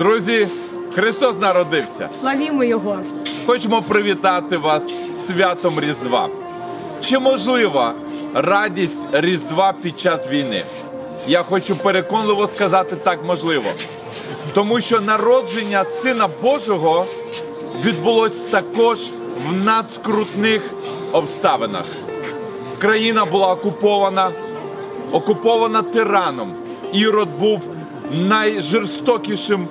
Друзі, Христос народився. Славімо Його! Хочемо привітати вас святом Різдва. Чи можлива радість Різдва під час війни? Я хочу переконливо сказати так можливо. Тому що народження Сина Божого відбулось також в надскрутних обставинах. Країна була окупована, окупована тираном. Ірод був найжорстокішим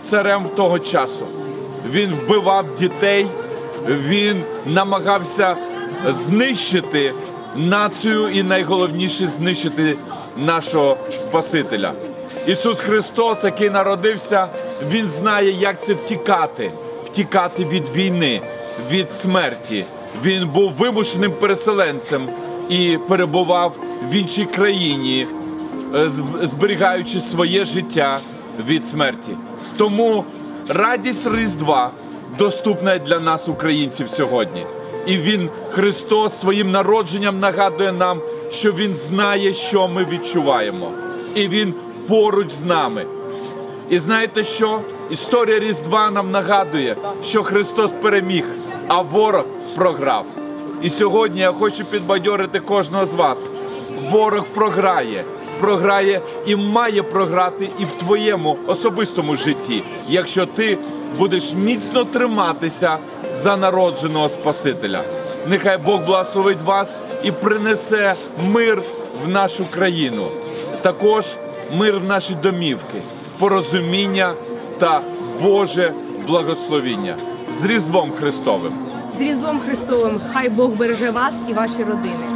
царем того часу. Він вбивав дітей, він намагався знищити націю і найголовніше знищити нашого Спасителя. Ісус Христос, який народився, Він знає, як це втікати, втікати від війни, від смерті. Він був вимушеним переселенцем і перебував в іншій країні, е, зберігаючи своє життя від смерті. Тому радість Різдва доступна для нас, українців, сьогодні. І він, Христос, своїм народженням нагадує нам, що Він знає, що ми відчуваємо, і Він поруч з нами. І знаєте що? Історія Різдва нам нагадує, що Христос переміг, а ворог програв. І сьогодні я хочу підбадьорити кожного з вас. Ворог програє, програє і має програти і в твоєму особистому житті, якщо ти будеш міцно триматися за народженого Спасителя. Нехай Бог благословить вас і принесе мир в нашу країну. Також мир в наші домівки, порозуміння та Боже благословіння з Різдвом Христовим. З Різдвом Христовим! Хай Бог береже вас і ваші родини!